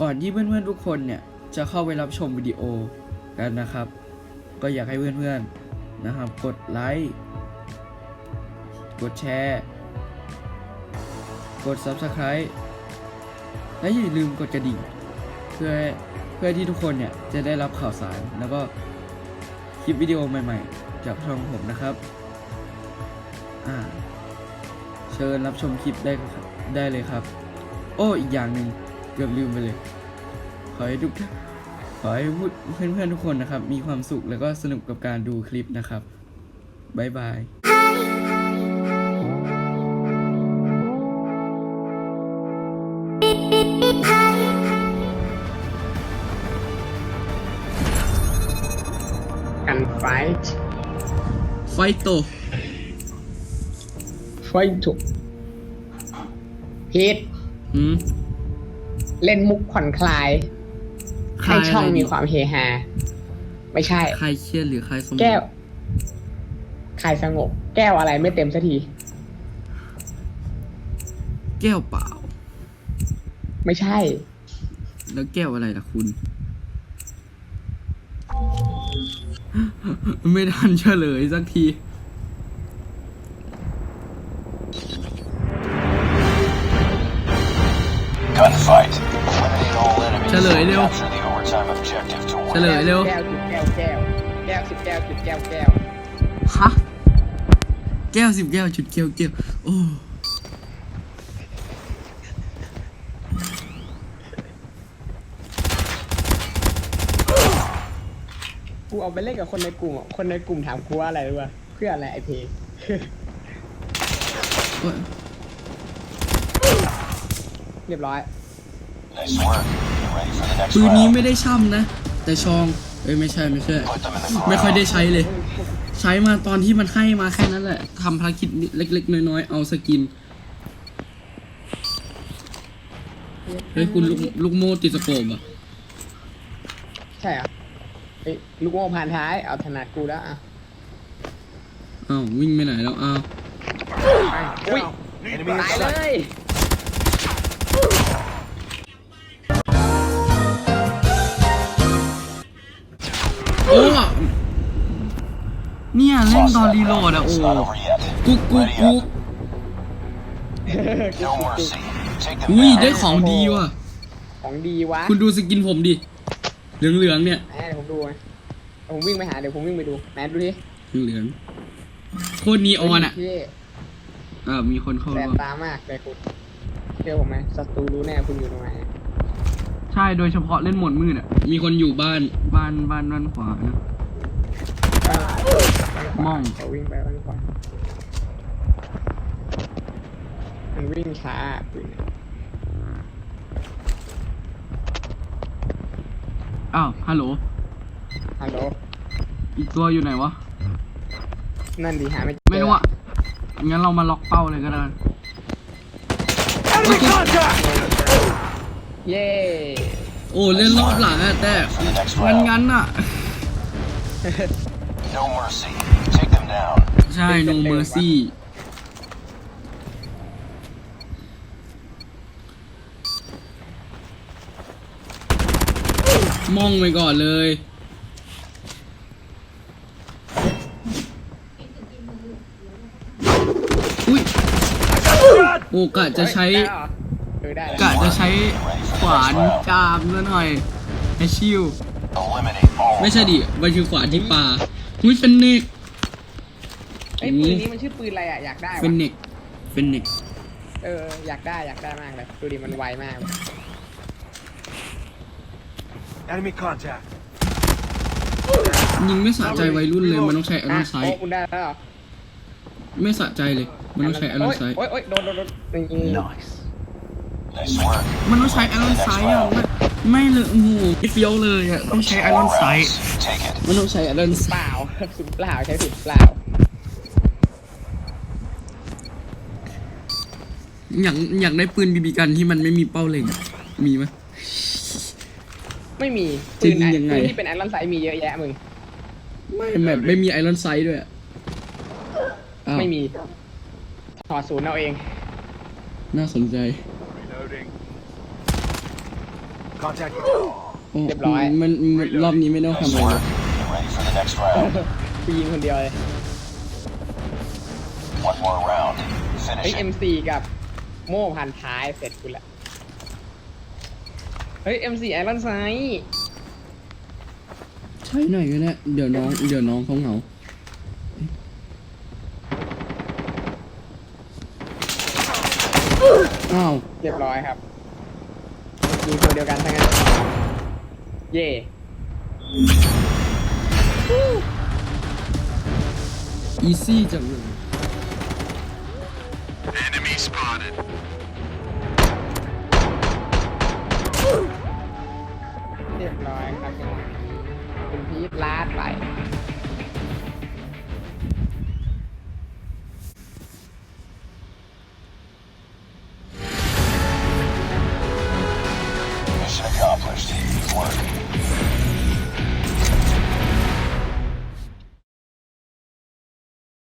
ก่อนที่เพื่อนๆทุกคนเนี่ยจะเข้าไปรับชมวิดีโอกันนะครับ ก็อยากให้เพื่อนๆนะครับกดไลค์กดแชร์กด Subscribe และอย่าลืมกดกระดิ่งเพื่อเพื่อที่ทุกคนเนี่ยจะได้รับข่าวสารแล้วก็คลิปวิดีโอใหม่ๆ จากช่องผมนะครับอ่าเชิญรับชมคลิปได้ได้เลยครับ โอ้อีกอย่างหนึ่ง กือบลืมไปเลย ขอให้ทุกท่านขอให้พูดเพื่อนๆทุกคนนะครับ มีความสุขแล้วก็สนุกกับการดูคลิปนะครับบ๊ายบายกันไฟท์ไฟโตไฟถูกพีทหืม เล่นมุกผ่อนคลาย ให้ช่องมีความเฮฮา ไม่ใช่ ใครเครียดหรือใครสมองแก้วคลายสงบ แก้วอะไรไม่เต็มสักที แก้วเปล่า ไม่ใช่ แล้วแก้วอะไรล่ะคุณ ไม่ทันเฉลยสักที ลยเร็ว The overtime objective to เฉ win. ลยเร็ว แก้วจุดแก้วแก้วแก้วสิบแก้วจุดแก้วแก้วฮะแก้วสิบแก้วจุดแก้วแก้วโอ้กูเอาไปเล่นกับคนในกลุ่มอะคนในกลุ่มถามกูว่าอะไรรู้ป่ะเพื่ออะไรไอเพโอ้ย เรียบร้อย Nice work. Get ready for the next ปืนนี้ round. ไม่ได้ช่ำนะ แต่ชอง เอ้ยไม่ใช่ไม่ใช่ Put them in the ไม่ค่อย ground. ได้ใช้เลย ใช้มาตอนที่มันให้มาแค่นั้นแหละทำภารกิจเล็กๆ น้อยๆ เอาสกิน เฮ้ยคุณลูกลูกโม่ติดสโคปอะใช่เหรอเฮ้ยลูกโม่ผ่านท้าย เอาถนัดกูแล้วอะอ้าววิ่งไปไหนแล้วอ้าว อุ้ย Enemy ตาย in เล sight. ย โอ้เนี่ยเล่น Lost ตอน that รีโหลด round. อะโอ้ It's not over yet. กุ๊กกุ๊ก Ready กุ๊ก up. No mercy. Take them อุ้ย down. ได้ของดีว่ะ ของดีวะ คุณดูสกินผมดิ เหลืองๆเนี่ยแหมเดี๋ยวผมดูนะเดี๋ยวผมวิ่งไปหาเดี๋ยวผมวิ่งไปดูไหนดูดิเหลืองๆโคตรนีออนอะพี่อ่ามีคนเข้าแสร่บวมตามากเลยคุณเชื่อผมไหมศัตรูรู้แน่คุณอยู่ตรงไหนใช่โดยเฉพาะเล่นหมดมืดอะ มีคนอยู่บ้าน บ้านบ้านด้านขวานะ มองเดี๋ยววิ่งไปด้านขวามันวิ่งช้าปืนเนี่ยอ้าวฮัลโหล ฮัลโหล อีกตัวอยู่ไหนวะ นั่นดีหาไม่เจอไม่รู้อะ งั้นเรามาล็อกเป้าเลยก็ได้เย้โอ้เล่นรอบหลังอะแต่มันงั้นอะ No mercy. Take them down. ใช่ no mercy มองไปก่อนเลย อุ้ยโอ้กะจะใช้ได้เหรอเออได้แล้วกะจะใช้ข วานจามซะหน่อยให้ชิว Eliminate all. ไม่ใช่ดิมันคือขวานที่ปลาอุ้ยเป็นเนกไอ้ยปืนนี้มันชื่อปืนอะไรอะอยากได้เฟนวะเนกเฟนเนกเอออยากได้อยากได้มากเลยดูดิมันไวมากเลย Enemy contact. ยิงไม่สะใจวัยรุ่นเลยมันต้องใช้ไอรอนไซโอ้ด์คุณได้แล้วเหรอไม่สะใจเลยมันต้องใช้ไอรอนไซด์โอ้ยโอ้ยโดนโดนโดนนี่ Nice. Nice work. มันต้องใช้ไอรอนไซด์อะไม่ไม่เลยโอ้โหไม่เฟี้ยวเลยอะต้องใช้ไอรอน All ไซด์ rounds. Take it. มันต้องใช้ไอรอนไซเปด์ล่าสุดเปล่าใช้สุดเปล่าอยากอยากได้ปืนบีบีกันที่มันไม่มีเป้าเล็งอะมีไหมไม่มีจะยิงยังไงปืนที่เป็นไอรอนไซด์มีเยอะแยะมึงไม่แบบไม่มีไอรอนไซด์ด้วยอะอ้าวไม่มีถอดศูนย์เอาเอง น่าสนใจ Reloading. Contact. โอ้เรียบร้อย มันมันรอบนี้ไม่ต้อง Nice ทำอะไรเล work. ย Get ready for the next round. กูยิงคนเดียวเลย One more round. เฮ้ย Finish it. MC กับโม่พันท้ายเสร็จกูละ เฮ้ย MC ไอรอนไซใช้หน่อยก็ได้เดี๋ยวน้อง เดี๋ยวน้องเขาเหงา อ้าว เรียบร้อยครับ ยิงตัวเดียวกันทั้งนั้น เย่อีซี่จังเลย Enemy spotted. เรียบร้อยครับจังหวะนี้คุณพีทลาดไป work.